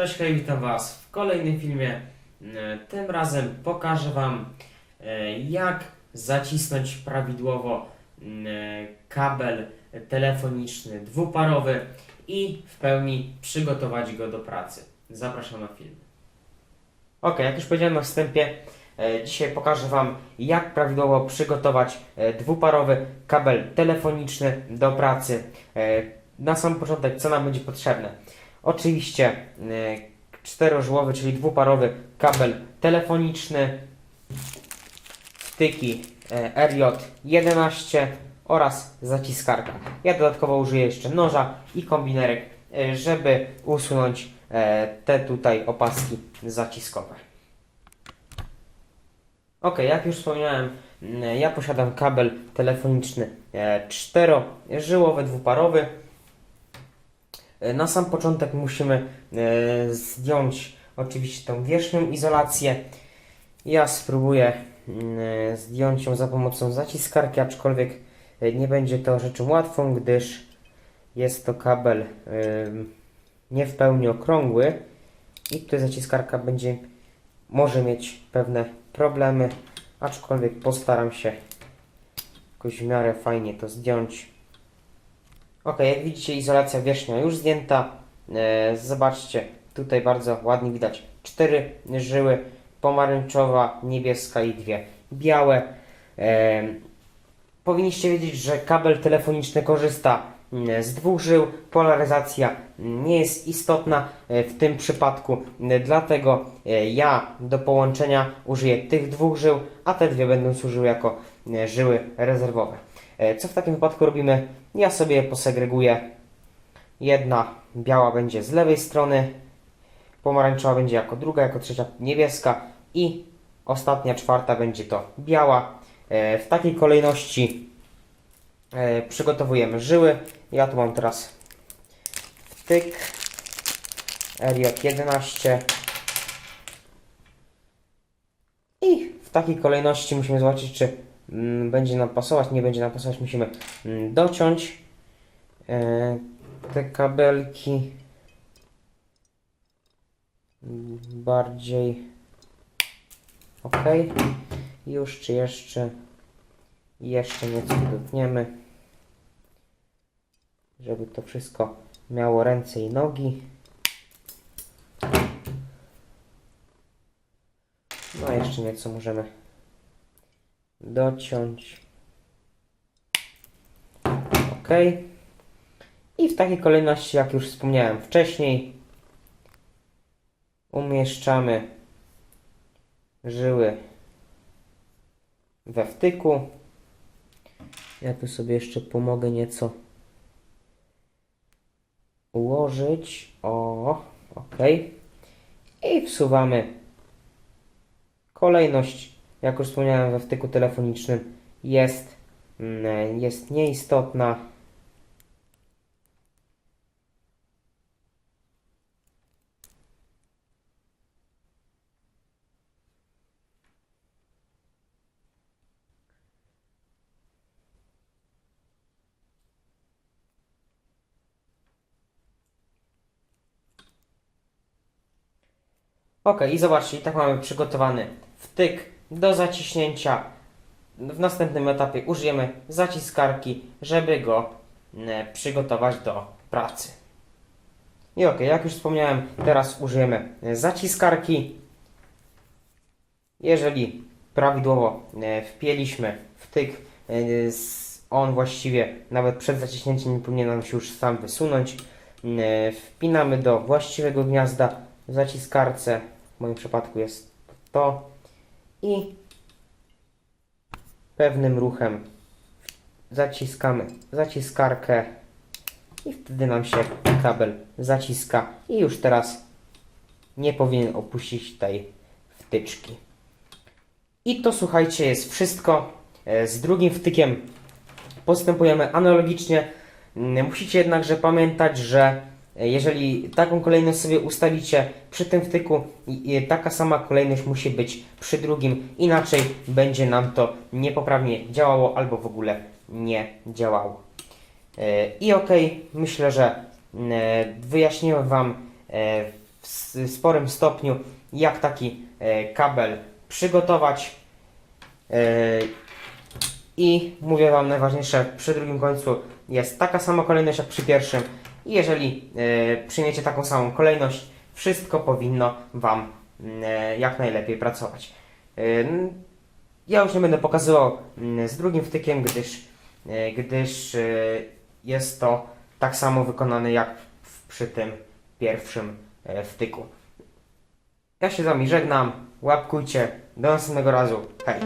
Cześć, hej, witam Was w kolejnym filmie. E, Tym razem pokażę Wam, e, jak zacisnąć prawidłowo m, e, kabel telefoniczny dwuparowy i w pełni przygotować go do pracy. Zapraszam na film. Ok, jak już powiedziałem na wstępie, dzisiaj pokażę Wam, jak prawidłowo przygotować dwuparowy kabel telefoniczny do pracy. Na sam początek, co nam będzie potrzebne? Oczywiście e, czterożłowy, czyli dwuparowy kabel telefoniczny, wtyki e, RJ11 oraz zaciskarka. Ja dodatkowo użyję jeszcze noża i kombinerek, e, żeby usunąć te tutaj opaski zaciskowe. Ok, jak już wspomniałem, mm, ja posiadam kabel telefoniczny czterożyłowy, dwuparowy. E, Na sam początek musimy e, zdjąć oczywiście tą wierzchnią izolację. Ja spróbuję mm, e, zdjąć ją za pomocą zaciskarki, aczkolwiek nie będzie to rzeczą łatwą, gdyż jest to kabel nie w pełni okrągły i tutaj zaciskarka będzie może mieć pewne problemy, aczkolwiek postaram się jakoś w miarę fajnie to zdjąć. Ok, jak widzicie izolacja wierzchnia już zdjęta. E, zobaczcie, tutaj bardzo ładnie widać cztery żyły, pomarańczowa, niebieska i dwie białe. E, powinniście wiedzieć, że kabel telefoniczny korzysta mm, z dwóch żył. Polaryzacja nie jest istotna e, w tym przypadku, e, dlatego e, ja do połączenia użyję tych dwóch żył, a te dwie będą służyły jako e, żyły rezerwowe. E, Co w takim wypadku robimy? Ja sobie posegreguję. Jedna biała będzie z lewej strony, pomarańczowa będzie jako druga, jako trzecia niebieska i ostatnia, czwarta będzie to biała. E, W takiej kolejności e, przygotowujemy żyły. Ja tu mam teraz wtyk RJ11 i w takiej kolejności musimy zobaczyć, czy będzie nam pasować, nie będzie nam pasować. Musimy mm, dociąć e, te kabelki mm, bardziej ok. Już czy jeszcze jeszcze nieco dotniemy, żeby to wszystko miało ręce i nogi. No jeszcze nieco możemy dociąć. Ok. I w takiej kolejności, jak już wspomniałem wcześniej, umieszczamy żyły we wtyku. Ja tu sobie jeszcze pomogę nieco ułożyć. O, ok. I wsuwamy Kolejność, jak już wspomniałem we wtyku telefonicznym, jest, mm, jest nieistotna. Ok, i zobaczcie, tak mamy przygotowany wtyk do zaciśnięcia. W następnym etapie użyjemy zaciskarki, żeby go e, przygotować do pracy. I ok, jak już wspomniałem, teraz użyjemy e, zaciskarki. Jeżeli prawidłowo e, wpięliśmy wtyk, on właściwie nawet przed zaciśnięciem nie powinien nam się już sam wysunąć. Wpinamy do właściwego gniazda w zaciskarce. W moim przypadku jest to. I pewnym ruchem zaciskamy zaciskarkę i wtedy nam się kabel zaciska i już teraz nie powinien opuścić tej wtyczki. I to słuchajcie jest wszystko. E, Z drugim wtykiem postępujemy analogicznie. Musicie jednakże pamiętać, że jeżeli taką kolejność sobie ustalicie przy tym wtyku, taka sama kolejność musi być przy drugim, inaczej będzie nam to niepoprawnie działało albo w ogóle nie działało. E, I okej, myślę, że mm, e, wyjaśniłem Wam e, w sporym stopniu, jak taki e, kabel przygotować. E, I mówię Wam najważniejsze, przy drugim końcu jest taka sama kolejność jak przy pierwszym. I jeżeli e, przyjmiecie taką samą kolejność, wszystko powinno Wam mm, e, jak najlepiej pracować. E, ja już nie będę pokazywał mm, z drugim wtykiem, gdyż, gdyż jest to tak samo wykonane jak przy tym pierwszym wtyku. Ja się z Wami żegnam, łapkujcie, do następnego razu, hej!